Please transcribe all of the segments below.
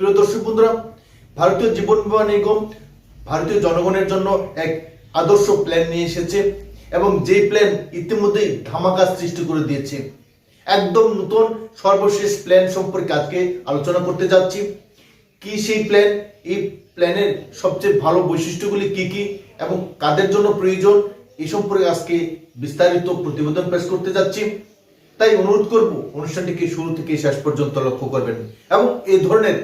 প্রিয় দর্শক বন্ধুরা, ভারতীয় জীবন বীমা নিগম ভারতীয় জনগণের জন্য এক আদর্শ প্ল্যান নিয়ে এসেছে এবং যে প্ল্যান ইতিমধ্যেই ধামাকা সৃষ্টি করে দিয়েছে। একদম নতুন, সর্বশেষ প্ল্যান সম্পর্কে আজকে আলোচনা করতে যাচ্ছি। কি সেই প্ল্যান এই প্ল্যানের সবচেয়ে ভালো বৈশিষ্ট্যগুলি কি কি এবং কাদের জন্য প্রয়োজন? এই সম্পর্কে আজকে বিস্তারিত প্রতিবেদন পেশ করতে যাচ্ছি। তাই অনুরোধ করব, অনুষ্ঠানটিকে শুরু থেকে শেষ পর্যন্ত লক্ষ্য করবেন এবং এই ধরনের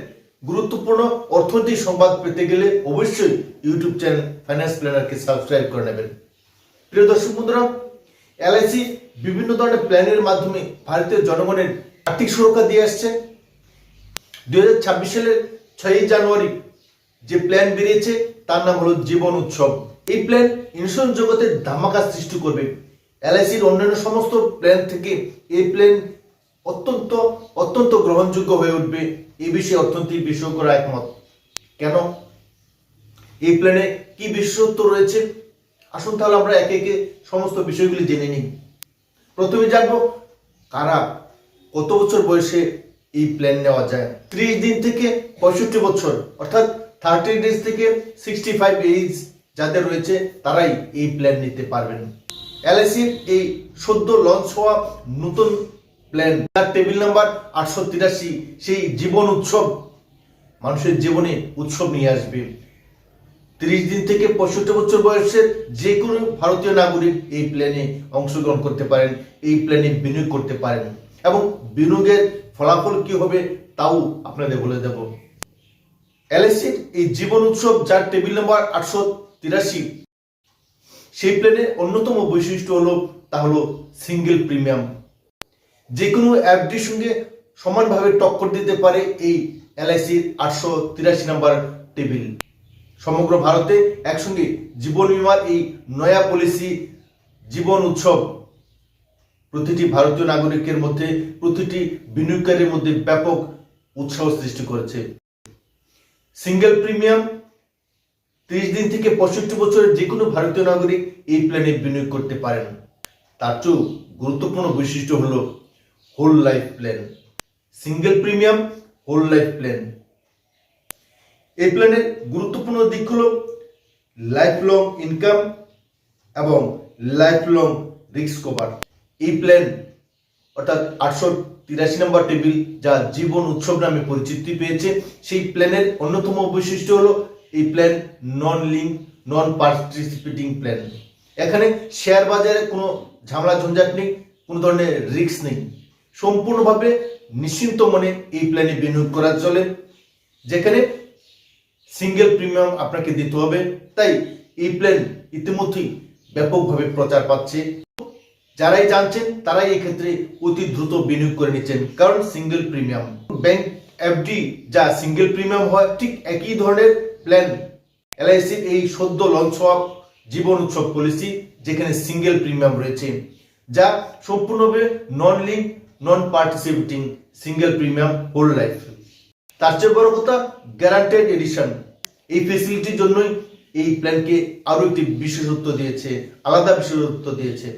গুরুত্বপূর্ণ অর্থনৈতিক সংবাদ পেতে গেলে অবশ্যই ইউটিউব চ্যানেল ফাইন্যান্স প্ল্যানারকে সাবস্ক্রাইব করে নেবেন। প্রিয় দর্শক বন্ধুরা এলআইসি বিভিন্ন ধরনের প্ল্যানের মাধ্যমে ভারতীয় জনগণের আর্থিক সুরক্ষা দিয়ে আসছে। দুই হাজার ছাব্বিশ সালের ছয়ই জানুয়ারি যে প্ল্যান বেরিয়েছে, তার নাম হলো জীবন উৎসব। এই প্ল্যান ইন্স্যুরেন্স জগতের ধামাকা সৃষ্টি করবে। এলআইসির অন্যান্য সমস্ত প্ল্যান থেকে এই প্ল্যান অত্যন্ত অত্যন্ত গ্রহণযোগ্য হয়ে উঠবে। এই বিষয়ে অর্থনৈতিক বিশেষজ্ঞরা একমত। কেন? এই প্ল্যানে কি বিশেষত্ব রয়েছে? আসুন তাহলে আমরা একে একে সমস্ত বিষয়গুলি জেনে নিই। প্রথমে জানব কারা কত বছর বয়সে এই প্ল্যান নেওয়া যায়। ত্রিশ দিন থেকে পঁয়ষট্টি বছর, অর্থাৎ থার্টি ডেজ থেকে সিক্সটি ফাইভ এজ যাদের রয়েছে, তারাই এই প্ল্যান নিতে পারবেন। এলআইসির এই সদ্য লঞ্চ হওয়া নতুন প্ল্যান তার টেবিল নাম্বার আটশো তিরাশি সেই জীবন উৎসব, মানুষের জীবনে উৎসব নিয়ে আসবে। তিরিশ দিন থেকে পঁয়ষট্টি বছর বয়সের যে কোনো ভারতীয় নাগরিক এই প্ল্যানে অংশগ্রহণ করতে পারেন, এই প্ল্যানে বিনিয়োগ করতে পারেন। এবং বিনিয়োগের ফলাফল কি হবে তাও আপনাদের বলে দেব। এলআইসির এই জীবন উৎসব যার টেবিল নাম্বার আটশো তিরাশি সেই প্ল্যানের অন্যতম বৈশিষ্ট্য হলো, তা হলো সিঙ্গেল প্রিমিয়াম যে কোনো অ্যাপটির সঙ্গে সমানভাবে টক্কর দিতে পারে এই এলআইসির আটশো তিরাশি নাম্বার টেবিল। সমগ্র ভারতে একসঙ্গে জীবন বীমার এই নয়া পলিসি, জীবন উৎসব, প্রতিটি ভারতীয় নাগরিকের মধ্যে, প্রতিটি বিনিয়োগকারীর মধ্যে ব্যাপক উৎসাহ সৃষ্টি করেছে। সিঙ্গেল প্রিমিয়াম, ত্রিশ দিন থেকে পঁয়ষট্টি বছরের যে কোনো ভারতীয় নাগরিক এই প্ল্যানে বিনিয়োগ করতে পারেন। তার চেয়েও গুরুত্বপূর্ণ বৈশিষ্ট্য হলো whole life plan single premium whole life plan এই প্ল্যানের গুরুত্বপূর্ণ দিক হল লাইফ লং ইনকাম এবং লাইফ লং রিস্ক কভার এই প্ল্যান অর্থাৎ আটশো তিরাশি নম্বর টেবিল যা জীবন উৎসব নামে পরিচিতি পেয়েছে, সেই প্ল্যানের অন্যতম বৈশিষ্ট্য হলো এই plan non link non participating plan এখানে শেয়ার বাজারে কোনো ঝামেলা, ঝঞ্ঝাট নেই, কোনো ধরনের রিস্ক নেই। সম্পূর্ণভাবে নিশ্চিন্ত মনে এই প্ল্যানে বিনিয়োগ করা চলে, যেখানে সিঙ্গেল প্রিমিয়াম আপনাকে দিতে হবে। তাই এই প্ল্যান ইতিমধ্যেই ব্যাপকভাবে প্রচার পাচ্ছে। যারাই জানছেন, তারাই এক্ষেত্রে অতি দ্রুত বিনিয়োগ করে নিচ্ছেন, কারণ সিঙ্গেল প্রিমিয়াম ব্যাংক এফডি যা সিঙ্গেল প্রিমিয়াম হয়, ঠিক একই ধরনের প্ল্যান এলআইসির এই সদ্য লঞ্চ হওয়া জীবন উৎসব পলিসি যেখানে সিঙ্গেল প্রিমিয়াম রয়েছে, যা সম্পূর্ণভাবে non link non participating single premium whole life তার চেয়ে বড় কথা গ্যারান্টেড এডিশন এই ফেসিলিটির জন্যই এই প্ল্যানকে আরও একটি বিশেষত্ব দিয়েছে, আলাদা বিশেষত্ব দিয়েছে।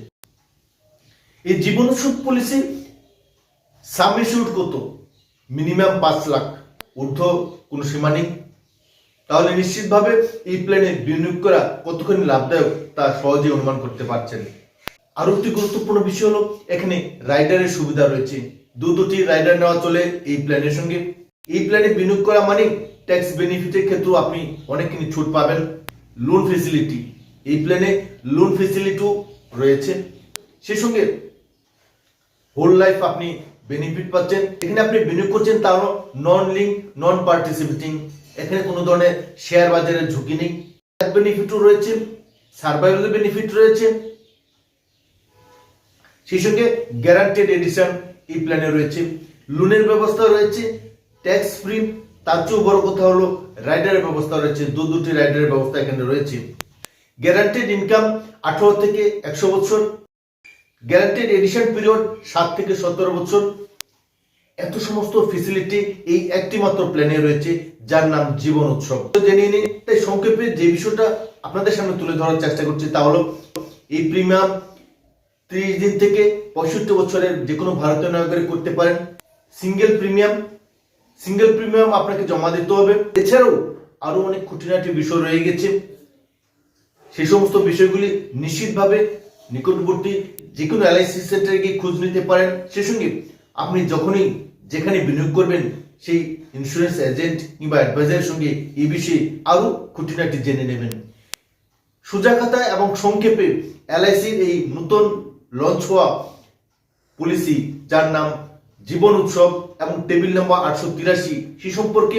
এই জীবন সুদ পলিসি সাবমিশন কত মিনিমাম পাঁচ লাখ। ঊর্ধ্ব কোনো সীমা নেই। তাহলে নিশ্চিতভাবে এই প্ল্যানে বিনিয়োগ করা কতখানি লাভদায়ক তা সহজেই অনুমান করতে পারছেন। আরও একটি গুরুত্বপূর্ণ বিষয় হলো, এখানে রাইডারের সুবিধা রয়েছে। দু দুটি রাইডার নেওয়া চলে এই প্ল্যানের সঙ্গে। এই প্ল্যানে বিনিয়োগ করা মানে ট্যাক্স বেনিফিটের ক্ষেত্রেও আপনি অনেকখানি ছুট পাবেন। লোন ফেসিলিটি এই প্ল্যানে লোন ফেসিলিটিও রয়েছে। সেই সঙ্গে হোল লাইফ আপনি বেনিফিট পাচ্ছেন। এখানে আপনি বিনিয়োগ করছেন তা হলো নন লিঙ্ক নন পার্টিসিপেটিং এখানে কোনো ধরনের শেয়ার বাজারের ঝুঁকি নেই। বেনিফিটও রয়েছে সার্ভাইভাল বেনিফিট রয়েছে। সেই সঙ্গে গ্যারান্টেড এডিশন এই প্ল্যানে রয়েছে। লোনের ব্যবস্থা রয়েছে ট্যাক্স ফ্রি তার চেয়েও বড় কথা হলো রাইডারের ব্যবস্থা রয়েছে, দু দুটি রাইডারের ব্যবস্থা এখানে রয়েছে। গ্যারান্টেড ইনকাম আঠারো থেকে একশো বছর গ্যারান্টেড এডিশন পিরিয়ড সাত থেকে সতেরো বছর। এত সমস্ত ফেসিলিটি এই একটি মাত্র প্ল্যানে রয়েছে, যার নাম জীবন উৎসব। তো জেনে নিন, তাই সংক্ষেপে যে বিষয়টা আপনাদের সামনে তুলে ধরার চেষ্টা করছি তা হলো, এই প্রিমিয়াম ত্রিশ দিন থেকে পঁয়ষট্টি বছরের যে কোনো ভারতীয় নাগরিক করতে পারেন। সিঙ্গেল প্রিমিয়াম সিঙ্গেল প্রিমিয়াম আপনাকে জমা দিতে হবে। এছাড়াও আরও অনেক খুঁটিনাটি বিষয় রয়ে গেছে। সেই সমস্ত বিষয়গুলি নিশ্চিতভাবে নিকটবর্তী যে কোনো এলআইসি সেন্টারে গিয়ে খোঁজ নিতে পারেন। সে সঙ্গে আপনি যখনই যেখানে বিনিয়োগ করবেন, সেই ইন্স্যুরেন্স এজেন্ট কিংবা অ্যাডভাইজারের সঙ্গে এই বিষয়ে আরও খুঁটিনাটি জেনে নেবেন। সোজা খাতায় এবং সংক্ষেপে এলআইসির এই নতুন লঞ্চ হওয়া পলিসি যার নাম জীবন উৎসব এবং টেবিল নাম্বার আটশো তিরাশি, সে সম্পর্কে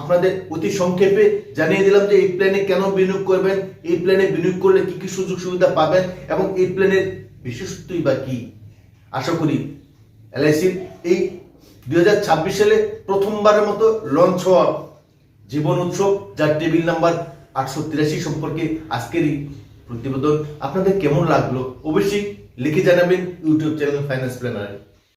আপনাদের অতি সংক্ষেপে জানিয়ে দিলাম যে এই প্ল্যানে কেন বিনিয়োগ করবেন, এই প্ল্যানে বিনিয়োগ করলে কি কি সুযোগ সুবিধা পাবেন এবং এই প্ল্যানের বিশেষত্বই বা কি? আশা করি এলআইসির এই দুই হাজার ছাব্বিশ সালে প্রথমবারের মতো লঞ্চ হওয়া জীবন উৎসব, যার টেবিল নাম্বার আটশো তিরাশি সম্পর্কে আজকের এই প্রতিবেদন আপনাদের কেমন লাগল? অবশ্যই লিখে জানাবেন ইউটিউব চ্যানেল ফাইন্যান্স প্ল্যানারে